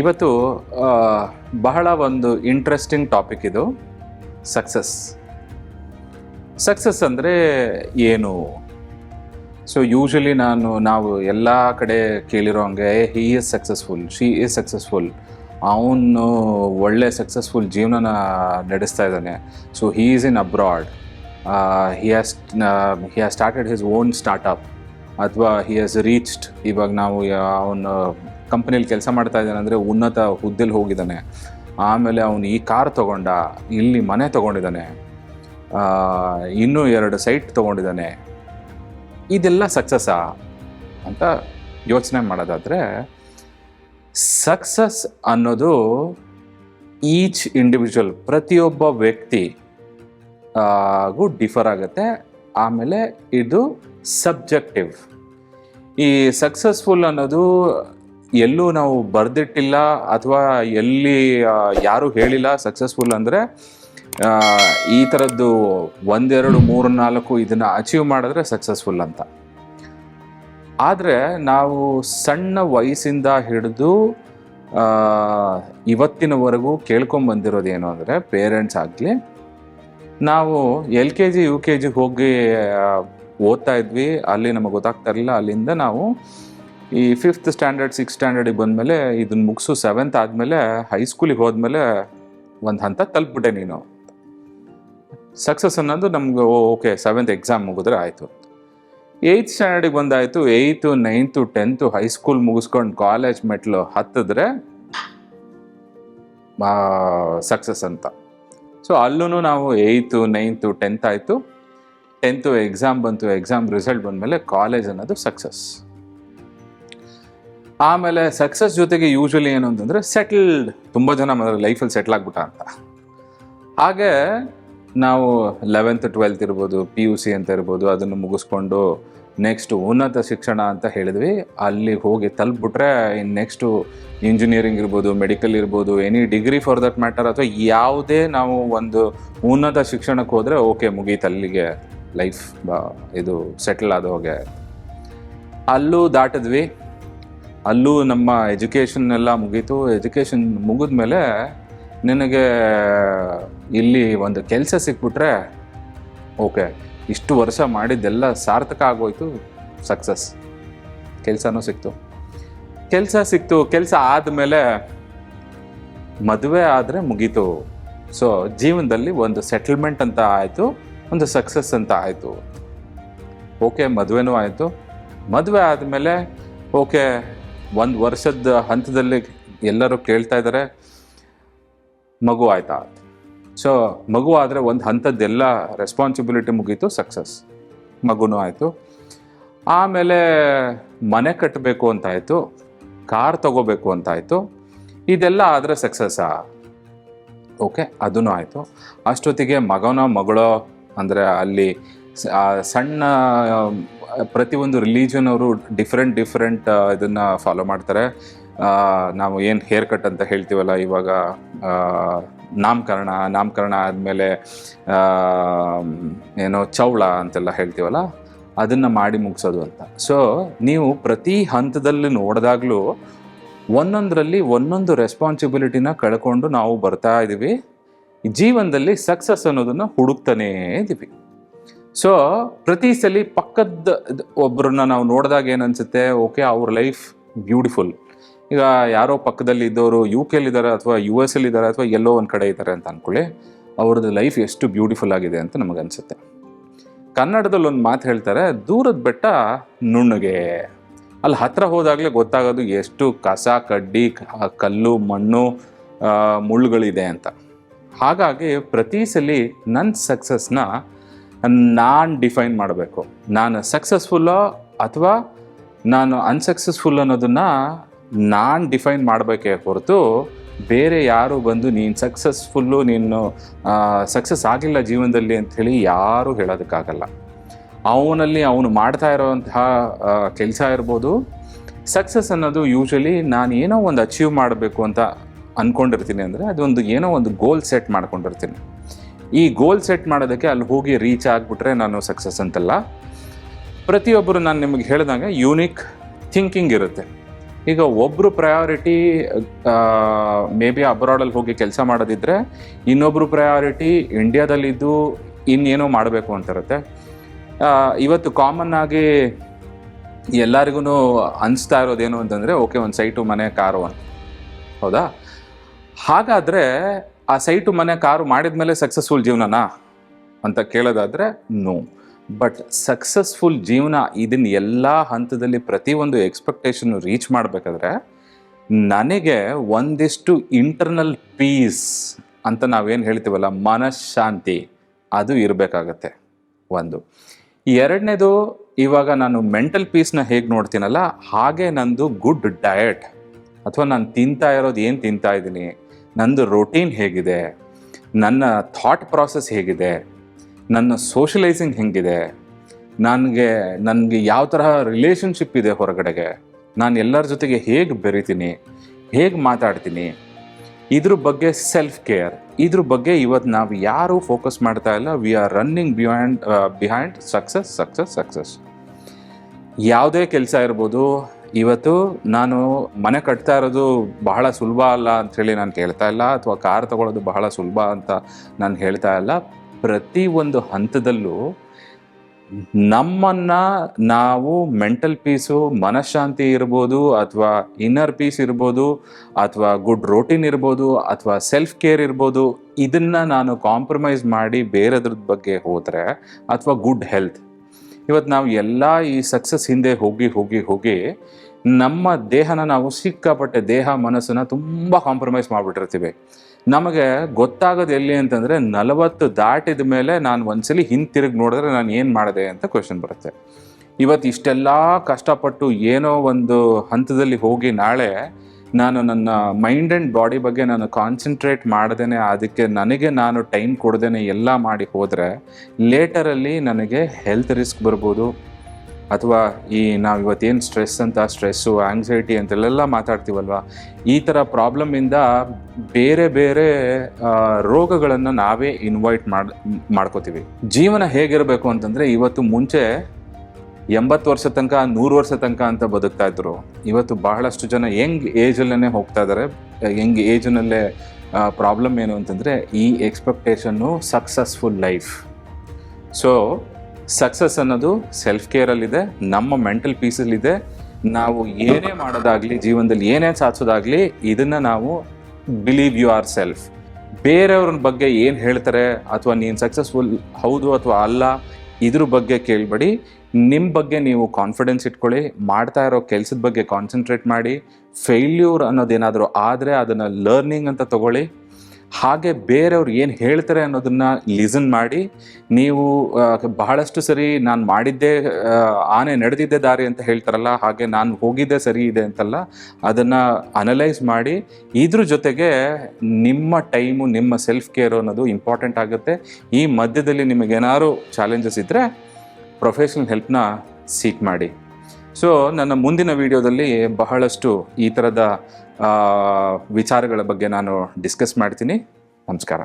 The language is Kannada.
ಇವತ್ತು ಬಹಳ ಒಂದು ಇಂಟ್ರೆಸ್ಟಿಂಗ್ ಟಾಪಿಕ್ ಇದು ಸಕ್ಸಸ್ ಸಕ್ಸಸ್ ಅಂದರೆ ಏನು? ಸೊ ಯೂಶಲಿ ನಾನು, ನಾವು ಎಲ್ಲ ಕಡೆ ಕೇಳಿರೋ ಹಂಗೆ he is successful she is successful ಅವನು ಒಳ್ಳೆ ಸಕ್ಸಸ್ಫುಲ್ ಜೀವನನ ನಡೆಸ್ತಾ ಇದ್ದಾನೆ. So he is in abroad he has he has started his own startup ಅಥವಾ ಹಿ ಹ್ಯಾಸ್ ರೀಚ್ಡ್ ಇವಾಗ ನಾವು ಅವನು ಕಂಪ್ನಿಲಿ ಕೆಲಸ ಮಾಡ್ತಾ ಇದ್ದಾನೆ ಅಂದರೆ ಉನ್ನತ ಹುದ್ದೆಲಿ ಹೋಗಿದ್ದಾನೆ. ಆಮೇಲೆ ಅವನು ಈ ಕಾರ್ ತಗೊಂಡ, ಇಲ್ಲಿ ಮನೆ ತೊಗೊಂಡಿದ್ದಾನೆ. ಇನ್ನೂ ಎರಡು ಸೈಟ್ ತಗೊಂಡಿದ್ದಾನೆ. ಇದೆಲ್ಲ ಸಕ್ಸಸ್ಸಾ ಅಂತ ಯೋಚನೆ ಮಾಡೋದಾದರೆ ಸಕ್ಸಸ್ ಅನ್ನೋದು ಈಚ್ ಇಂಡಿವಿಜುವಲ್ ಪ್ರತಿಯೊಬ್ಬ ವ್ಯಕ್ತಿ ಗು ಡಿಫರ್ ಆಗುತ್ತೆ. ಆಮೇಲೆ ಇದು ಸಬ್ಜೆಕ್ಟಿವ್ ಈ ಸಕ್ಸಸ್ಫುಲ್ ಅನ್ನೋದು ಎಲ್ಲೂ ನಾವು ಬರೆದಿಟ್ಟಿಲ್ಲ ಅಥವಾ ಎಲ್ಲಿ ಯಾರೂ ಹೇಳಿಲ್ಲ ಸಕ್ಸಸ್ಫುಲ್ ಅಂದರೆ ಈ ಥರದ್ದು ಒಂದೆರಡು, ಮೂರು, ನಾಲ್ಕು ಇದನ್ನು ಅಚೀವ್ ಮಾಡಿದ್ರೆ ಸಕ್ಸಸ್ಫುಲ್ ಅಂತ. ಆದರೆ ನಾವು ಸಣ್ಣ ವಯಸ್ಸಿಂದ ಹಿಡಿದು ಇವತ್ತಿನವರೆಗೂ ಕೇಳ್ಕೊಂಬಂದಿರೋದು ಏನು ಅಂದರೆ ಪೇರೆಂಟ್ಸ್ ಆಗಲಿ. ನಾವು L K G, U K ಜಿಗೆ ಹೋಗಿ ಓದ್ತಾ ಇದ್ವಿ. ಅಲ್ಲಿ ನಮಗೆ ಗೊತ್ತಾಗ್ತಾ ಇರಲಿಲ್ಲ. ಅಲ್ಲಿಂದ ನಾವು ಈ ಫಿಫ್ತ್ ಸ್ಟ್ಯಾಂಡರ್ಡ್ ಸಿಕ್ಸ್ ಸ್ಟ್ಯಾಂಡರ್ಡಿಗೆ ಬಂದಮೇಲೆ ಇದನ್ನ ಮುಗಿಸು ಸೆವೆಂತ್ ಆದಮೇಲೆ ಹೈಸ್ಕೂಲಿಗೆ ಹೋದ್ಮೇಲೆ ಒಂದು ಹಂತ ತಲುಪಿಬಿಟ್ಟೆ ನೀನು. ಸಕ್ಸಸ್ ಅನ್ನೋದು ನಮ್ಗೆ ಓಕೆ ಸೆವೆಂತ್ ಎಕ್ಸಾಮ್ ಮುಗಿದ್ರೆ ಆಯಿತು. ಏಯ್ತ್ ಸ್ಟ್ಯಾಂಡರ್ಡಿಗೆ ಬಂದಾಯಿತು eighth ninth tenth high school ಮುಗಿಸ್ಕೊಂಡು ಕಾಲೇಜ್ ಮೆಟ್ಲು ಹತ್ತಿದ್ರೆ ಸಕ್ಸಸ್ ಅಂತ. ಸೊ ಅಲ್ಲೂ ನಾವು ಏಯ್ತು ನೈನ್ತು ಟೆಂತ್ ಆಯಿತು. ಟೆಂತು ಎಕ್ಸಾಮ್ ಬಂತು ಎಕ್ಸಾಮ್ ರಿಸಲ್ಟ್ ಬಂದಮೇಲೆ ಕಾಲೇಜ್ ಅನ್ನೋದು ಸಕ್ಸಸ್ ಆಮೇಲೆ ಸಕ್ಸಸ್ ಜೊತೆಗೆ ಯೂಶ್ವಲಿ ಏನು ಅಂತಂದರೆ ಸೆಟಲ್ಡ್ ತುಂಬ ಜನ ಲೈಫಲ್ಲಿ ಸೆಟ್ಲ್ ಆಗ್ಬಿಟ್ಟ ಅಂತ. ಹಾಗೆ ನಾವು ಲೆವೆಂತ್ ಟ್ವೆಲ್ತ್ ಇರ್ಬೋದು ಪಿ ಯು ಸಿ ಅಂತ ಇರ್ಬೋದು, ಅದನ್ನು ಮುಗಿಸ್ಕೊಂಡು ನೆಕ್ಸ್ಟ್ ಉನ್ನತ ಶಿಕ್ಷಣ ಅಂತ ಹೇಳಿದ್ವಿ. ಅಲ್ಲಿ ಹೋಗಿ ತಲುಪಿಬಿಟ್ರೆ ಇನ್ನು ನೆಕ್ಸ್ಟು ಇಂಜಿನಿಯರಿಂಗ್ ಇರ್ಬೋದು ಮೆಡಿಕಲ್ ಇರ್ಬೋದು any degree for that matter ಅಥವಾ ಯಾವುದೇ ನಾವು ಒಂದು ಉನ್ನತ ಶಿಕ್ಷಣಕ್ಕೆ ಹೋದರೆ ಓಕೆ ಮುಗೀತು. ಅಲ್ಲಿಗೆ ಲೈಫ್ ಇದು ಸೆಟಲ್ ಆದ ಹೋಗೆ. ಅಲ್ಲೂ ದಾಟಿದ್ವಿ. ಅಲ್ಲೂ ನಮ್ಮ ಎಜುಕೇಷನ್ ಎಲ್ಲ ಮುಗೀತು. ಎಜುಕೇಷನ್ ಮುಗಿದ್ಮೇಲೆ ನಿನಗೆ ಇಲ್ಲಿ ಒಂದು ಕೆಲಸ ಸಿಕ್ಬಿಟ್ರೆ ಓಕೆ ಇಷ್ಟು ವರ್ಷ ಮಾಡಿದ್ದೆಲ್ಲ ಸಾರ್ಥಕ ಆಗೋಯ್ತು ಸಕ್ಸಸ್ ಕೆಲಸನೂ ಸಿಕ್ತು. ಕೆಲಸ ಸಿಕ್ತು, ಕೆಲಸ ಆದಮೇಲೆ ಮದುವೆ ಆದರೆ ಮುಗೀತು. ಸೊ ಜೀವನದಲ್ಲಿ ಒಂದು ಸೆಟಲ್ಮೆಂಟ್ ಅಂತ ಆಯಿತು, ಒಂದು ಸಕ್ಸಸ್ ಅಂತ ಆಯಿತು. ಓಕೆ ಮದುವೆನೂ ಆಯಿತು. ಮದುವೆ ಆದಮೇಲೆ ಓಕೆ ಒಂದು ವರ್ಷದ ಹಂತದಲ್ಲಿ ಎಲ್ಲರೂ ಕೇಳ್ತಾ ಇದ್ದಾರೆ ಮಗು ಆಯ್ತಾ? ಸೊ ಮಗು ಆದರೆ ಒಂದು ಹಂತದ್ದೆಲ್ಲ ರೆಸ್ಪಾನ್ಸಿಬಿಲಿಟಿ ಮುಗೀತು ಸಕ್ಸಸ್ ಮಗುನೂ ಆಯಿತು. ಆಮೇಲೆ ಮನೆ ಕಟ್ಟಬೇಕು ಅಂತಾಯಿತು ಕಾರ್ ತಗೋಬೇಕು ಅಂತಾಯಿತು ಇದೆಲ್ಲ ಆದರೆ ಸಕ್ಸಸ್ಸಾ ಓಕೆ ಅದೂ ಆಯಿತು. ಅಷ್ಟೊತ್ತಿಗೆ ಮಗನೋ ಮಗಳೋ, ಅಂದರೆ ಅಲ್ಲಿ ಸಣ್ಣ ಪ್ರತಿಯೊಂದು ರಿಲೀಜನ್ ಅವರು ಡಿಫ್ರೆಂಟ್ ಡಿಫ್ರೆಂಟ್ ಇದನ್ನು ಫಾಲೋ ಮಾಡ್ತಾರೆ. ನಾವು ಏನು ಹೇರ್ ಕಟ್ ಅಂತ ಹೇಳ್ತೀವಲ್ಲ, ಇವಾಗ ನಾಮಕರಣ ನಾಮಕರಣ ಆದಮೇಲೆ ಏನೋ ಚೌಳ ಅಂತೆಲ್ಲ ಹೇಳ್ತೀವಲ್ಲ, ಅದನ್ನು ಮಾಡಿ ಮುಗಿಸೋದು ಅಂತ. ಸೊ ನೀವು ಪ್ರತಿ ಹಂತದಲ್ಲಿ ನೋಡಿದಾಗಲೂ ಒಂದೊಂದರಲ್ಲಿ ಒಂದೊಂದು ರೆಸ್ಪಾನ್ಸಿಬಿಲಿಟಿನ ಕಳ್ಕೊಂಡು ನಾವು ಬರ್ತಾ ಇದ್ದೀವಿ ಜೀವನದಲ್ಲಿ ಸಕ್ಸಸ್ ಅನ್ನೋದನ್ನು ಹುಡುಕ್ತಾನೇ ಇದ್ದೀವಿ ಸೊ ಪ್ರತಿ ಸಲ ಪಕ್ಕದ ಒಬ್ಬರನ್ನ ನಾವು ನೋಡಿದಾಗ ಏನನ್ಸುತ್ತೆ ಓಕೆ, ಅವ್ರ ಲೈಫ್ ಬ್ಯೂಟಿಫುಲ್. ಈಗ ಯಾರೋ ಪಕ್ಕದಲ್ಲಿ ಇದ್ದವರು ಯು ಕೆಲಿದ್ದಾರೆ ಅಥವಾ ಯು ಎಸ್ ಅಲ್ಲಿ ಇದ್ದಾರೆ ಅಥವಾ ಎಲ್ಲೋ ಒಂದು ಕಡೆ ಇದ್ದಾರೆ ಅಂತ ಅಂದ್ಕೊಳ್ಳಿ ಅವ್ರದ್ದು ಲೈಫ್ ಎಷ್ಟು ಬ್ಯೂಟಿಫುಲ್ ಆಗಿದೆ ಅಂತ ನಮಗನ್ಸುತ್ತೆ ಕನ್ನಡದಲ್ಲಿ ಒಂದು ಮಾತು ಹೇಳ್ತಾರೆ, ದೂರದ ಬೆಟ್ಟ ನುಣ್ಣಗೆ. ಅಲ್ಲಿ ಹತ್ರ ಹೋದಾಗಲೇ ಗೊತ್ತಾಗೋದು ಎಷ್ಟು ಕಸ, ಕಡ್ಡಿ ಕಲ್ಲು, ಮಣ್ಣು ಮುಳ್ಳುಗಳಿದೆ ಅಂತ. ಹಾಗಾಗಿ ಪ್ರತಿ ಸಲ ನನ್ನ ಸಕ್ಸಸ್ನ ನಾನು ಡಿಫೈನ್ ಮಾಡಬೇಕು. ನಾನು ಸಕ್ಸಸ್ಫುಲ್ಲೋ ಅಥವಾ ನಾನು ಅನ್ಸಕ್ಸಸ್ಫುಲ್ ಅನ್ನೋದನ್ನು ನಾನು ಡಿಫೈನ್ ಮಾಡಬೇಕೇ ಹೊರತು ಬೇರೆ ಯಾರು ಬಂದು ನೀನು ಸಕ್ಸಸ್ಫುಲ್ಲು, ನೀನು ಸಕ್ಸಸ್ ಆಗಿಲ್ಲ ಜೀವನದಲ್ಲಿ ಅಂಥೇಳಿ ಯಾರೂ ಹೇಳೋದಕ್ಕಾಗಲ್ಲ. ಅವನಲ್ಲಿ ಅವನು ಮಾಡ್ತಾ ಇರೋವಂತಹ ಕೆಲಸ ಇರ್ಬೋದು. ಸಕ್ಸಸ್ ಅನ್ನೋದು ಯೂಶ್ವಲಿ ನಾನು ಏನೋ ಒಂದು ಅಚೀವ್ ಮಾಡಬೇಕು ಅಂತ ಅಂದ್ಕೊಂಡಿರ್ತೀನಿ ಅಂದರೆ ಅದೊಂದು ಏನೋ ಒಂದು ಗೋಲ್ ಸೆಟ್ ಮಾಡ್ಕೊಂಡಿರ್ತೀನಿ. ಈ ಗೋಲ್ ಸೆಟ್ ಮಾಡೋದಕ್ಕೆ ಅಲ್ಲಿ ಹೋಗಿ ರೀಚ್ ಆಗಿಬಿಟ್ರೆ ನಾನು ಸಕ್ಸಸ್ ಅಂತಲ್ಲ. ಪ್ರತಿಯೊಬ್ಬರು ನಾನು ನಿಮಗೆ ಹೇಳಿದಂಗೆ ಯೂನಿಕ್ ಥಿಂಕಿಂಗ್ ಇರುತ್ತೆ. ಈಗ ಒಬ್ಬರು ಪ್ರಯಾರಿಟಿ ಮೇ ಬಿ ಅಬ್ರಾಡಲ್ಲಿ ಹೋಗಿ ಕೆಲಸ ಮಾಡೋದಿದ್ರೆ ಇನ್ನೊಬ್ಬರು ಪ್ರಯಾರಿಟಿ ಇಂಡಿಯಾದಲ್ಲಿದ್ದು ಇನ್ನೇನೋ ಮಾಡಬೇಕು ಅಂತಿರುತ್ತೆ. ಇವತ್ತು ಕಾಮನ್ ಆಗಿ ಎಲ್ಲರಿಗೂ ಅನಿಸ್ತಾ ಇರೋದೇನು ಅಂತಂದರೆ, ಓಕೆ, ಒಂದು ಸೈಟು ಮನೆ, ಕಾರು ಅಂತ. ಹೌದಾ? ಹಾಗಾದರೆ ಆ ಸೈಟು ಮನೆ ಕಾರು ಮಾಡಿದ ಮೇಲೆ ಸಕ್ಸಸ್ಫುಲ್ ಜೀವನನಾ ಅಂತ ಕೇಳೋದಾದರೆ ನೋ ಬಟ್ ಸಕ್ಸಸ್ಫುಲ್ ಜೀವನ ಇದನ್ನ ಎಲ್ಲ ಹಂತದಲ್ಲಿ ಪ್ರತಿಯೊಂದು ಎಕ್ಸ್ಪೆಕ್ಟೇಷನ್ ರೀಚ್ ಮಾಡಬೇಕಾದ್ರೆ ನನಗೆ ಒಂದಿಷ್ಟು ಇಂಟರ್ನಲ್ ಪೀಸ್ ಅಂತ ನಾವೇನು ಹೇಳ್ತೀವಲ್ಲ, ಮನಃಶಾಂತಿ ಅದು ಇರಬೇಕಾಗತ್ತೆ ಒಂದು. ಎರಡನೇದು ಇವಾಗ ನಾನು ಮೆಂಟಲ್ ಪೀಸ್ನ ಹೇಗೆ ನೋಡ್ತೀನಲ್ಲ, ಹಾಗೆ ನಂದು ಗುಡ್ ಡಯಟ್ ಅಥವಾ ನಾನು ತಿಂತಾ ಇರೋದು ಏನು ತಿಂತಾ ಇದ್ದೀನಿ ನಂದು ರೊಟೀನ್ ಹೇಗಿದೆ? ನನ್ನ ಥಾಟ್ ಪ್ರಾಸೆಸ್ ಹೇಗಿದೆ? ನನ್ನ ಸೋಷಲೈಸಿಂಗ್ ಹೆಂಗಿದೆ? ನನಗೆ ನನಗೆ ಯಾವ ತರಹ ರಿಲೇಷನ್ಶಿಪ್ ಇದೆ ಹೊರಗಡೆಗೆ? ನಾನು ಎಲ್ಲರ ಜೊತೆಗೆ ಹೇಗೆ ಬೆರಿತೀನಿ? ಹೇಗೆ ಮಾತಾಡ್ತೀನಿ? ಇದ್ರ ಬಗ್ಗೆ ಸೆಲ್ಫ್ ಕೇರ್ ಇದ್ರ ಬಗ್ಗೆ ಇವತ್ತು ನಾವು ಯಾರು ಫೋಕಸ್ ಮಾಡ್ತಾ ಇಲ್ಲ. We are running behind behind success success success ಯಾವುದೇ ಕೆಲಸ ಇರ್ಬೋದು ಇವತ್ತು ನಾನು ಮನೆ ಕಟ್ತಾ ಇರೋದು ಬಹಳ ಸುಲಭ ಅಲ್ಲ ಅಂಥೇಳಿ ನಾನು ಕೇಳ್ತಾ ಇಲ್ಲ, ಅಥವಾ ಕಾರ್ ತಗೊಳ್ಳೋದು ಬಹಳ ಸುಲಭ ಅಂತ ನಾನು ಹೇಳ್ತಾ ಇಲ್ಲ. ಪ್ರತಿ ಒಂದು ಹಂತದಲ್ಲೂ ನಮ್ಮನ್ನು ನಾವು ಮೆಂಟಲ್ ಪೀಸು ಮನಃಶಾಂತಿ ಇರ್ಬೋದು, ಅಥವಾ ಇನ್ನರ್ ಪೀಸ್ ಇರ್ಬೋದು, ಅಥವಾ ಗುಡ್ ರೋಟೀನ್ ಇರ್ಬೋದು, ಅಥವಾ ಸೆಲ್ಫ್ ಕೇರ್ ಇರ್ಬೋದು, ಇದನ್ನು ನಾನು ಕಾಂಪ್ರಮೈಸ್ ಮಾಡಿ ಬೇರೆದ್ರ ಬಗ್ಗೆ ಹೋದರೆ, ಅಥವಾ ಗುಡ್ ಹೆಲ್ತ್ ಇವತ್ತು ನಾವು ಎಲ್ಲ ಈ ಸಕ್ಸಸ್ ಹಿಂದೆ ಹೋಗಿ ಹೋಗಿ ಹೋಗಿ ನಮ್ಮ ದೇಹನ ನಾವು ಸಿಕ್ಕಾಪಟ್ಟೆ ದೇಹ ಮನಸ್ಸನ್ನು ತುಂಬ ಕಾಂಪ್ರಮೈಸ್ ಮಾಡಿಬಿಟ್ಟಿರ್ತೀವಿ. ನಮಗೆ ಗೊತ್ತಾಗೋದು ಎಲ್ಲಿ ಅಂತಂದರೆ ನಲವತ್ತು ದಾಟಿದ ಮೇಲೆ ನಾನು ಒಂದ್ಸಲಿ ಹಿಂತಿರುಗಿ ನೋಡಿದ್ರೆ ನಾನು ಏನು ಮಾಡಿದೆ ಅಂತ ಕ್ವೆಶನ್ ಬರುತ್ತೆ. ಇವತ್ತು ಇಷ್ಟೆಲ್ಲ ಕಷ್ಟಪಟ್ಟು ಏನೋ ಒಂದು ಹಂತದಲ್ಲಿ ಹೋಗಿ ನಾಳೆ ನಾನು ನನ್ನ ಮೈಂಡ್ ಆ್ಯಂಡ್ ಬಾಡಿ ಬಗ್ಗೆ ನಾನು ಕಾನ್ಸಂಟ್ರೇಟ್ ಮಾಡ್ದೇ ಅದಕ್ಕೆ ನನಗೆ ನಾನು ಟೈಮ್ ಕೊಡ್ದೇ ಎಲ್ಲ ಮಾಡಿ ಹೋದರೆ ಲೇಟರಲ್ಲಿ ನನಗೆ ಹೆಲ್ತ್ ರಿಸ್ಕ್ ಬರ್ಬೋದು. ಅಥವಾ ಈ ನಾವು ಇವತ್ತೇನು ಸ್ಟ್ರೆಸ್ ಅಂತ ಸ್ಟ್ರೆಸ್ಸು ಆಂಗ್ಸೈಟಿ ಅಂತೆಲ್ಲ ಮಾತಾಡ್ತೀವಲ್ವ? ಈ ಥರ ಪ್ರಾಬ್ಲಮಿಂದ ಬೇರೆ ಬೇರೆ ರೋಗಗಳನ್ನು ನಾವೇ ಇನ್ವೈಟ್ ಮಾಡ್, ಮಾಡ್ಕೋತೀವಿ. ಜೀವನ ಹೇಗಿರಬೇಕು ಅಂತಂದರೆ ಇವತ್ತು ಮುಂಚೆ ಎಂಬತ್ತು ವರ್ಷ ತನಕ, ನೂರು ವರ್ಷ ತನಕ ಅಂತ ಬದುಕ್ತಾ ಇದ್ರು. ಇವತ್ತು ಬಹಳಷ್ಟು ಜನ ಯಂಗ್ ಏಜಲ್ಲೇ ಹೋಗ್ತಾ ಇದ್ದಾರೆ ಯಂಗ್ ಏಜ್ನಲ್ಲೇ ಪ್ರಾಬ್ಲಮ್ ಏನು ಅಂತಂದರೆ ಈ expectation successful life so success ಅನ್ನೋದು ಸೆಲ್ಫ್ ಕೇರಲ್ಲಿದೆ ನಮ್ಮ ಮೆಂಟಲ್ ಪೀಸಲ್ಲಿದೆ ನಾವು ಏನೇ ಮಾಡೋದಾಗ್ಲಿ, ಜೀವನದಲ್ಲಿ ಏನೇ ಸಾಧಿಸೋದಾಗ್ಲಿ, ಇದನ್ನ ನಾವು ಬಿಲೀವ್ ಯು ಆರ್ ಸೆಲ್ಫ್ ಬೇರೆಯವ್ರ ಬಗ್ಗೆ ಏನು ಹೇಳ್ತಾರೆ, ಅಥವಾ ನೀನು ಸಕ್ಸಸ್ಫುಲ್ ಹೌದು ಅಥವಾ ಅಲ್ಲ, ಇದ್ರ ಬಗ್ಗೆ ಕೇಳಬೇಡಿ. ನಿಮ್ಮ ಬಗ್ಗೆ ನೀವು ಕಾನ್ಫಿಡೆನ್ಸ್ ಇಟ್ಕೊಳ್ಳಿ, ಮಾಡ್ತಾ ಇರೋ ಕೆಲಸದ ಬಗ್ಗೆ ಕಾನ್ಸಂಟ್ರೇಟ್ ಮಾಡಿ ಫೇಲ್ಯೂರ್ ಅನ್ನೋದೇನಾದರೂ ಆದರೆ ಅದನ್ನು ಲರ್ನಿಂಗ್ ಅಂತ ತಗೊಳ್ಳಿ. ಹಾಗೆ ಬೇರೆಯವ್ರು ಏನು ಹೇಳ್ತಾರೆ ಅನ್ನೋದನ್ನ ಲಿಸನ್ ಮಾಡಿ, ನೀವು ಬಹಳಷ್ಟು ಸರಿ ನಾನು ಮಾಡಿದ್ದೇ ಆನೆ ನಡೆದಿದ್ದೆ ದಾರಿ ಅಂತ ಹೇಳ್ತಾರಲ್ಲ, ಹಾಗೆ ನಾನು ಹೋಗಿದ್ದೆ ಸರಿ ಇದೆ ಅಂತಲ್ಲ, ಅದನ್ನು ಅನಲೈಸ್ ಮಾಡಿ, ಇದ್ರ ಜೊತೆಗೆ ನಿಮ್ಮ ಟೈಮು ನಿಮ್ಮ ಸೆಲ್ಫ್ ಕೇರ್ ಅನ್ನೋದು ಇಂಪಾರ್ಟೆಂಟ್ ಆಗುತ್ತೆ. ಈ ಮಧ್ಯದಲ್ಲಿ ನಿಮಗೇನಾದ್ರು ಚಾಲೆಂಜಸ್ ಇದ್ದರೆ ಪ್ರೊಫೆಷ್ನಲ್ ಹೆಲ್ಪ್ನ ಸೀಕ್ ಮಾಡಿ. ಸೊ ನನ್ನ ಮುಂದಿನ ವಿಡಿಯೋದಲ್ಲಿ ಬಹಳಷ್ಟು ಈ ಥರದ ವಿಚಾರಗಳ ಬಗ್ಗೆ ನಾನು ಡಿಸ್ಕಸ್ ಮಾಡ್ತೀನಿ. ನಮಸ್ಕಾರ.